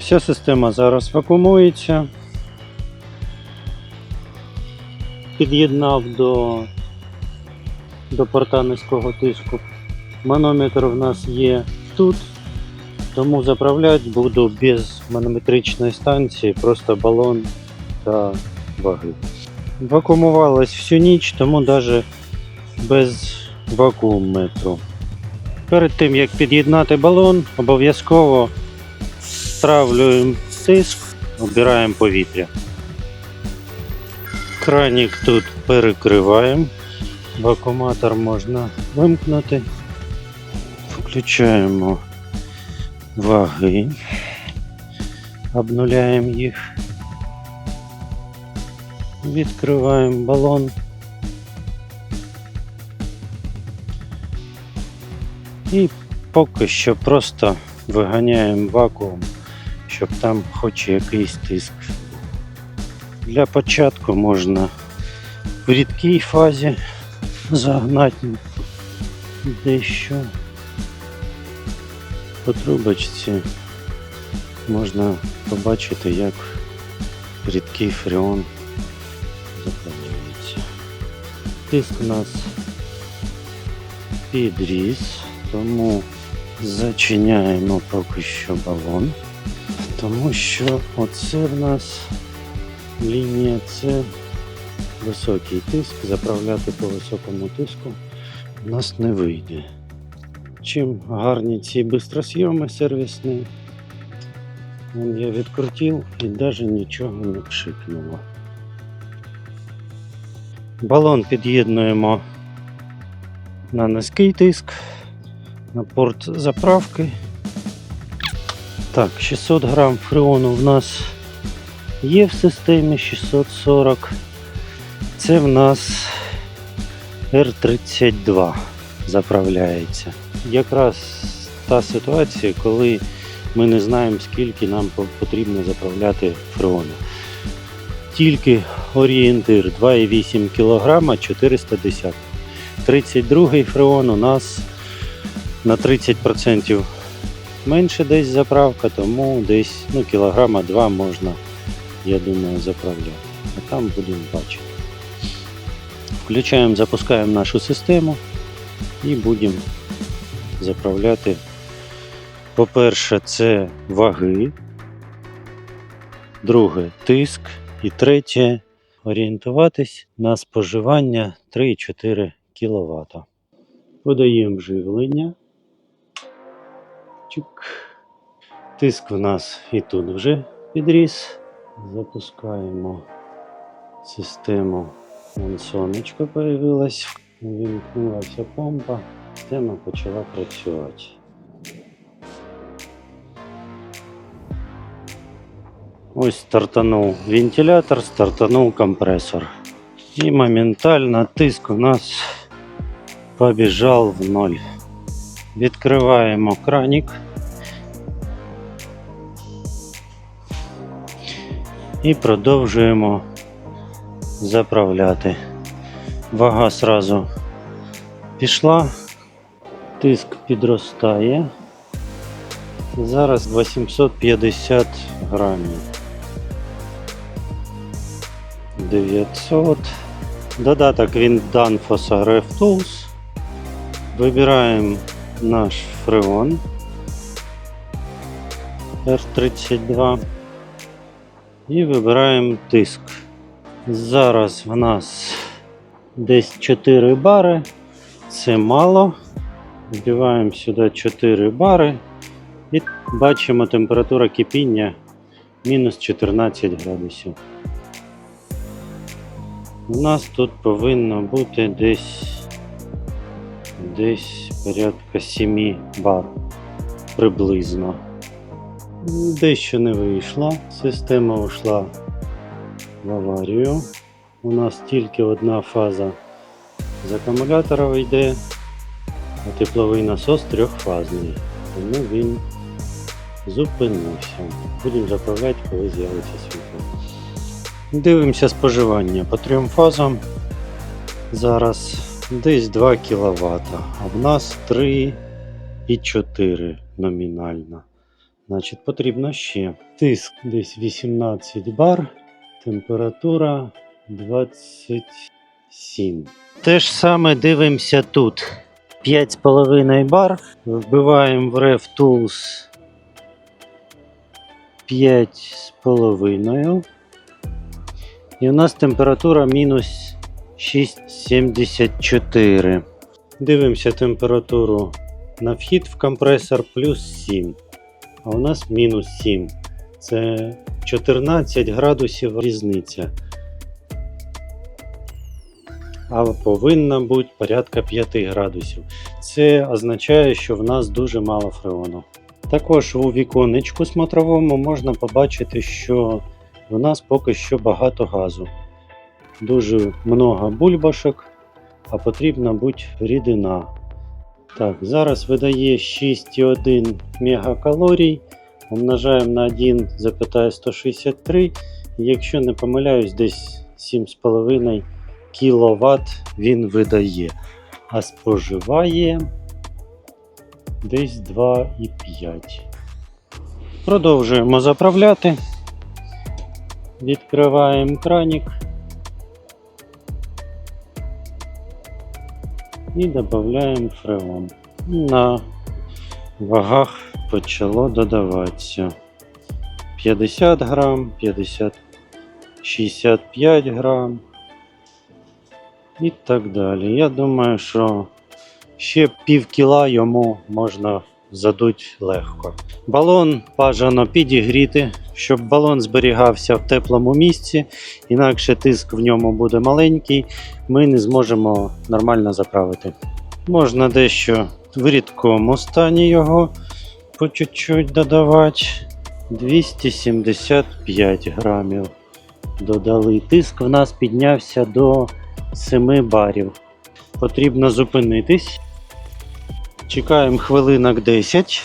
Вся система зараз вакуумується. Під'єднав до, до порта низького тиску. Манометр в нас є тут, тому заправляти буду без манометричної станції, просто балон та ваги. Вакуумувалась всю ніч, тому навіть без вакуумметру. Перед тим як під'єднати балон, обов'язково стравлюємо тиск, обираємо повітря. Кранік тут перекриваємо. Вакууматор можна вимкнути. Включаємо ваги, обнуляємо їх. Відкриваємо балон. І поки що просто виганяємо вакуум, щоб там хоч якийсь тиск. Для початку можна в рідкій фазі загнати дещо по трубочці можна побачити, як рідкий фреон заповнюється. Тиск у нас підріс, тому зачиняємо поки що балон, тому що оце в нас лінія це високий тиск, заправляти по високому тиску у нас не вийде. Чим гарні ці бистросйоми сервісні, Вон я відкрутив і навіть нічого не пшикнуло. Балон під'єднуємо на низький тиск, на порт заправки. Так, 600 грам фреону в нас є в системі 640. Це в нас R32 заправляється. Якраз та ситуація, коли ми не знаємо, скільки нам потрібно заправляти фреону. Тільки орієнтир 2,8 кг 410. 32 фреон у нас на 30% менше десь заправка, тому десь ну, кілограма 2 можна, я думаю, заправляти. А там будемо бачити. Включаємо, запускаємо нашу систему і будемо заправляти. По-перше, це ваги, друге тиск і третє орієнтуватись на споживання 3,4 кВт. Подаємо живлення. Чик. Тиск в нас і тут вже підріс. Запускаємо систему. Вон сонечко появилось. Вимкнулася помпа. Система почала працювати. Ось стартанув вентилятор, стартанув компресор. І моментально тиск у нас побіжав в ноль. Відкриваємо кранік. І продовжуємо заправляти. Вага сразу пішла, тиск підростає. Зараз 850 грамів. 900. Додаток він Danfoss RF Tools. Вибираємо наш фреон R32 і вибираємо тиск. Зараз в нас десь 4 бари. Це мало. Вбиваємо сюди 4 бари і бачимо температура кипіння мінус 14 градусів. У нас тут повинно бути десь десь порядка 7 бар приблизно. Дещо не вийшло. Система йшла в аварію. У нас тільки одна фаза з акумулятора йде, а тепловий насос трьохфазний. Тому він зупинився. Будемо заправляти, коли з'явиться світло. Дивимося споживання по трьом фазам. Зараз десь 2 кВт, а в нас 3,4 номінально Значить, потрібно ще. Тиск десь 18 бар, температура 27. Те ж саме дивимося тут. 5,5 бар. Вбиваємо в RevTools 5,5. І у нас температура мінус 6,74. Дивимося температуру на вхід в компресор плюс 7. А у нас мінус 7. Це 14 градусів різниця. А повинна бути порядка 5 градусів. Це означає, що в нас дуже мало фреону. Також у віконечку смотровому можна побачити, що в нас поки що багато газу. Дуже много бульбашок, а потрібна бути рідина. Так, зараз видає 6,1 мегакалорій. Умножаємо на 1,163. І Якщо не помиляюсь, десь 7,5 кВт він видає. А споживає десь 2,5. Продовжуємо заправляти. Відкриваємо кранік. І додаємо фреон. На вагах почало додаватися 50 грам, 50, 65 грам і так далі. Я думаю, що ще пів кіла йому можна задуть легко. Балон бажано підігріти, щоб балон зберігався в теплому місці, інакше тиск в ньому буде маленький, ми не зможемо нормально заправити. Можна дещо в рідкому стані його по чуть-чуть додавати. 275 грамів додали. Тиск в нас піднявся до 7 барів. Потрібно зупинитись. Чекаємо хвилинок 10.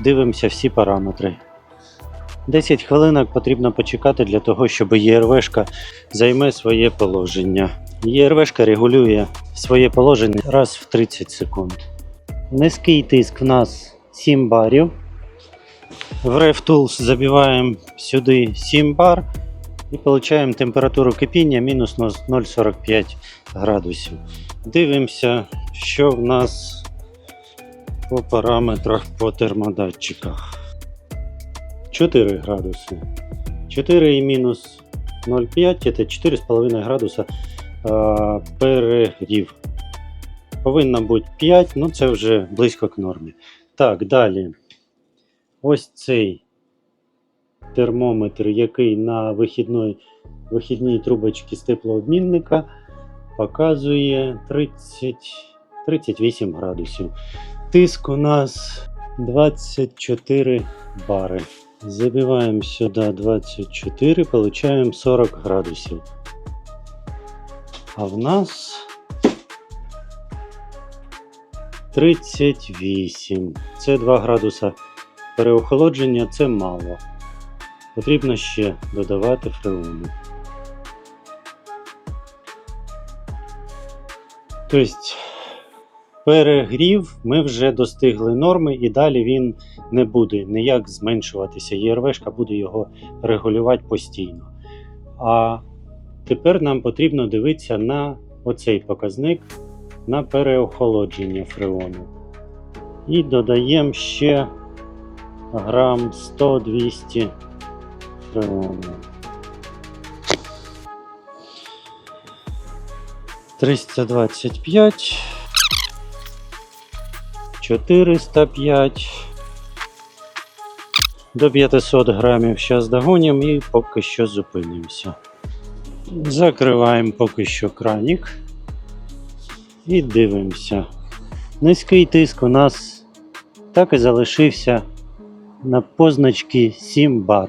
Дивимося всі параметри. 10 хвилинок потрібно почекати для того, щоб ЄРВшка займе своє положення. ЄРВшка регулює своє положення раз в 30 секунд. Низький тиск в нас 7 барів. В RevTools забиваємо сюди 7 бар і отримуємо температуру кипіння мінус 0,45 градусів. Дивимося, що в нас по параметрах по термодатчиках. 4 градуси. 4 і мінус 0,5 це 4,5 градуса а, перегрів. Повинно бути 5, ну це вже близько к нормі. Так, далі. Ось цей термометр, який на вихідної, вихідній трубочці з теплообмінника показує 30, 38 градусів. Тиск у нас 24 бари. Забиваємо сюди 24, получаємо 40 градусів. А в нас 38. Це 2 градуса переохолодження, це мало. Потрібно ще додавати фреону. Тобто перегрів ми вже достигли норми, і далі він не буде ніяк зменшуватися. ЄРВшка буде його регулювати постійно. А тепер нам потрібно дивитися на оцей показник на переохолодження фреону. І додаємо ще грам 100-200 фреону. 325, 405 до 500 грамів. Зараз догонимо і поки що зупинимося. Закриваємо поки що кранік і дивимося. Низький тиск у нас так і залишився на позначці 7 бар.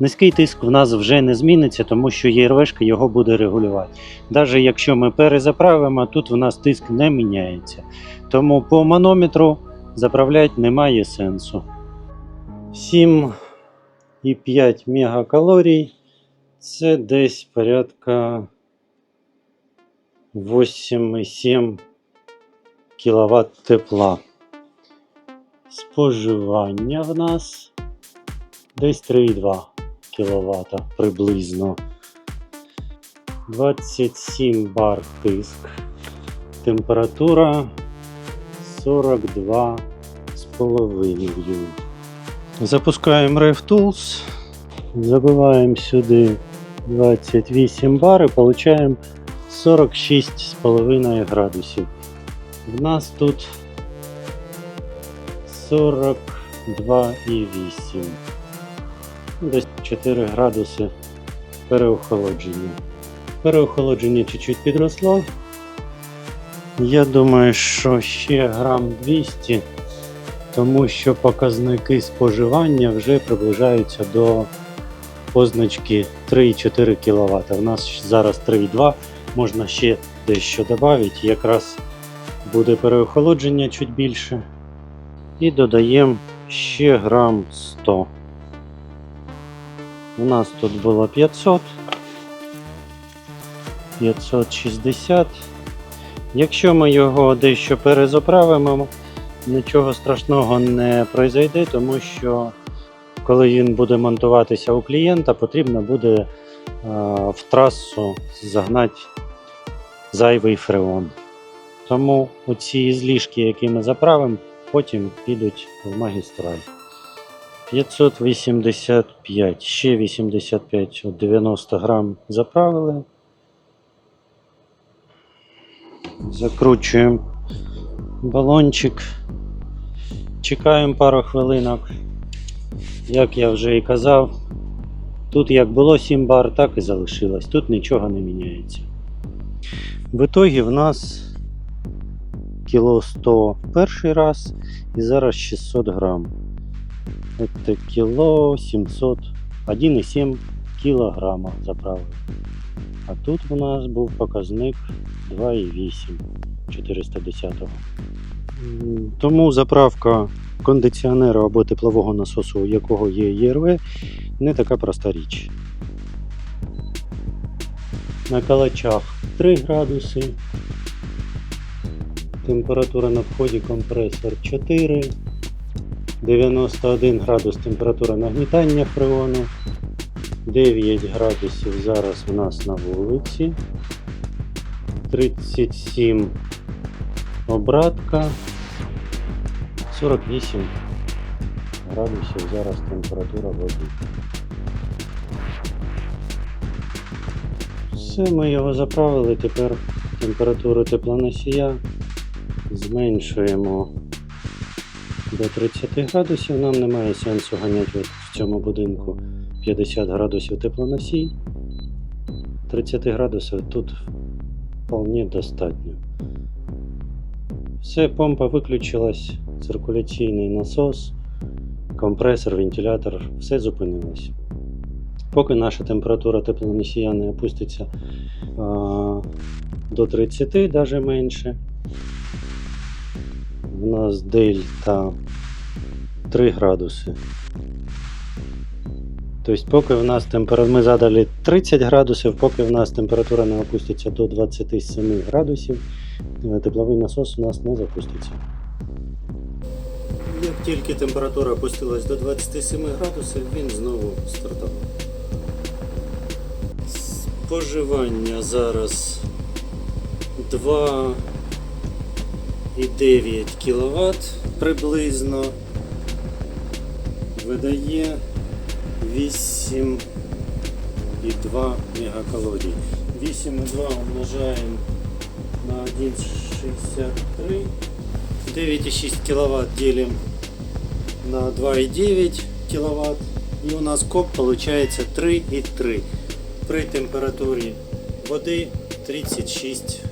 Низький тиск в нас вже не зміниться, тому що ЄРВшка його буде регулювати. Навіть якщо ми перезаправимо, тут в нас тиск не міняється. Тому по манометру заправляти немає сенсу. 7,5 мегакалорій це десь порядка 8,7 кВт тепла. Споживання в нас десь 3,2 кВт приблизно. 27 бар тиск. Температура 42,5. Запускаємо RevTools. Забиваємо сюди 28 бар і получаємо 46,5 градусів. В нас тут 42,8. Десь 4 градуси переохолодження. Переохолодження чуть-чуть підросло. Я думаю, що ще грам 200, тому що показники споживання вже приближаються до позначки 3,4 кВт. У нас зараз 3,2, можна ще дещо додати, якраз буде переохолодження чуть більше. І додаємо ще грам 100. У нас тут було 500. 560. Якщо ми його дещо перезаправимо, нічого страшного не пройде, тому що коли він буде монтуватися у клієнта, потрібно буде е, в трасу загнати зайвий фреон. Тому оці зліжки, які ми заправимо, потім підуть в магістраль. 585, ще 85, от 90 грам заправили. Закручуємо балончик. Чекаємо пару хвилинок. Як я вже і казав, тут як було 7 бар, так і залишилось. Тут нічого не міняється. В ітогі в нас кіло 100 перший раз і зараз 600 грам. Це кіло 700, 1,7 кілограма заправили. А тут у нас був показник 2,8 410. Тому заправка кондиціонера або теплового насосу, у якого є ЄРВ, не така проста річ. На калачах 3 градуси. Температура на вході компресор 4. 91 градус температура нагнітання фреону. 9 градусів зараз у нас на вулиці. 37 обратка. 48 градусів зараз температура води. Все, ми його заправили. Тепер температуру теплоносія зменшуємо до 30 градусів. Нам немає сенсу ганяти в цьому будинку 50 градусів теплоносій. 30 градусів тут вполне достатньо. Все, помпа виключилась, циркуляційний насос, компресор, вентилятор, все зупинилось. Поки наша температура теплоносія не опуститься а, до 30, навіть менше. У нас дельта 3 градуси. Тобто, поки в нас температура, ми задали 30 градусів, поки в нас температура не опуститься до 27 градусів, е, тепловий насос у нас не запуститься. Як тільки температура опустилась до 27 градусів, він знову стартував. Споживання зараз 2,9 кВт приблизно. Видає 8,2 мегакалорій. 8,2 умножаємо на 1,63. 9,6 кВт делим на 2,9 кВт. І у нас коп получается 3,3 при температурі води 36 градусів.